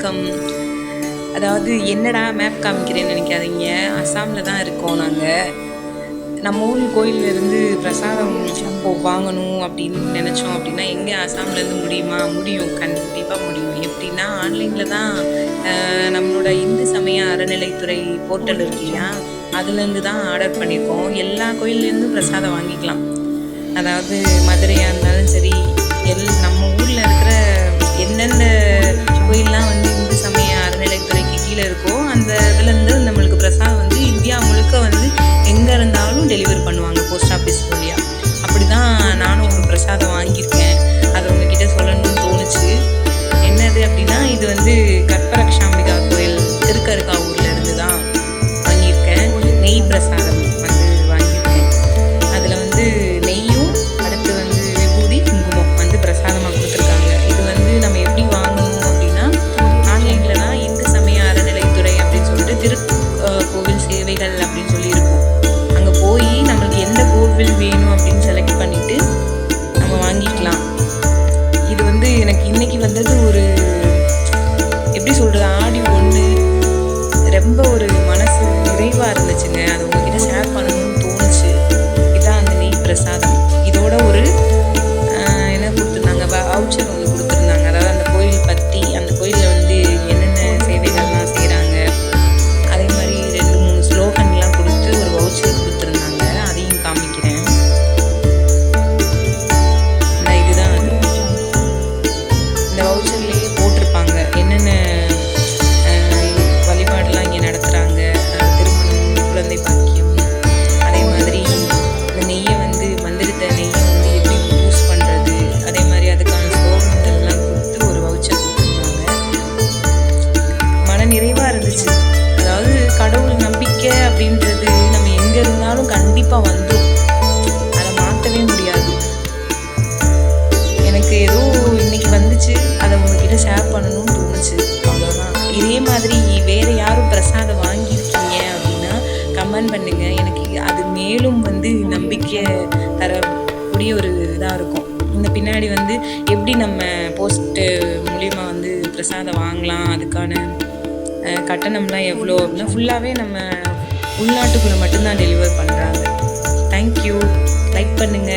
வணக்கம் அதாவது என்னடா மேப் காமிக்கிறேன்னு நினைக்காதீங்க. அஸ்ஸாமில் தான் இருக்கோம் நாங்கள் நம்ம ஊர் கோயிலேருந்து பிரசாதம் இப்போ வாங்கணும் அப்படின்னு நினச்சோம் அப்படின்னா எங்கே அஸ்ஸாம்லேருந்து முடியுமா? முடியும். கண்டிப்பாக முடியும். எப்படின்னா ஆன்லைனில் தான் நம்மளோட இந்து சமய அறநிலைத்துறை போர்ட்டல் இருக்கு இல்லையா? அதுலேருந்து தான் ஆர்டர் பண்ணியிருக்கோம் எல்லா கோயில்லேருந்தும் பிரசாதம் வாங்கிக்கலாம். அதாவது மதுரையாக இருந்தாலும் சரி எல் நம்ம ஊரில் இருக்க இதுலேருந்து நம்மளுக்கு பிரசாதம் வந்து இந்தியா முழுக்க வந்து எங்கே இருந்தாலும் டெலிவர் பண்ணுவாங்க போஸ்ட் ஆஃபீஸ் வேணும் அப்படின்னு செலக்ட் பண்ணிவிட்டு நம்ம வாங்கிக்கலாம். இது வந்து எனக்கு இன்னைக்கு வந்தது ஒரு எப்படி சொல்கிறது ஆடி ஒன்று ரொம்ப ஒரு மனசு நிறைவாக இருந்துச்சுங்க. அது உங்ககிட்ட ஷேர் பண்ணணும்னு தோணுச்சு. இதான் அந்த நெய் பிரசாதம். அதை ஷேர் பண்ணணும்னு தோணுச்சு. அவ்வளோதான் இதே மாதிரி வேற யாரும் பிரசாதம் வாங்கியிருக்கீங்க அப்படின்னா கமெண்ட் பண்ணுங்க. எனக்கு அது மேலும் வந்து நம்பிக்கை தரக்கூடிய ஒரு இதாக இருக்கும். இந்த பின்னாடி வந்து எப்படி நம்ம போஸ்ட்டு மூலிமா வந்து பிரசாதம் வாங்கலாம் அதுக்கான கட்டணம்லாம் எவ்வளோ அப்படின்னா ஃபுல்லாகவே நம்ம உள்நாட்டுக்குள்ளே மட்டும்தான் டெலிவர் பண்ணுறாங்க தேங்க்யூ லைக் பண்ணுங்கள்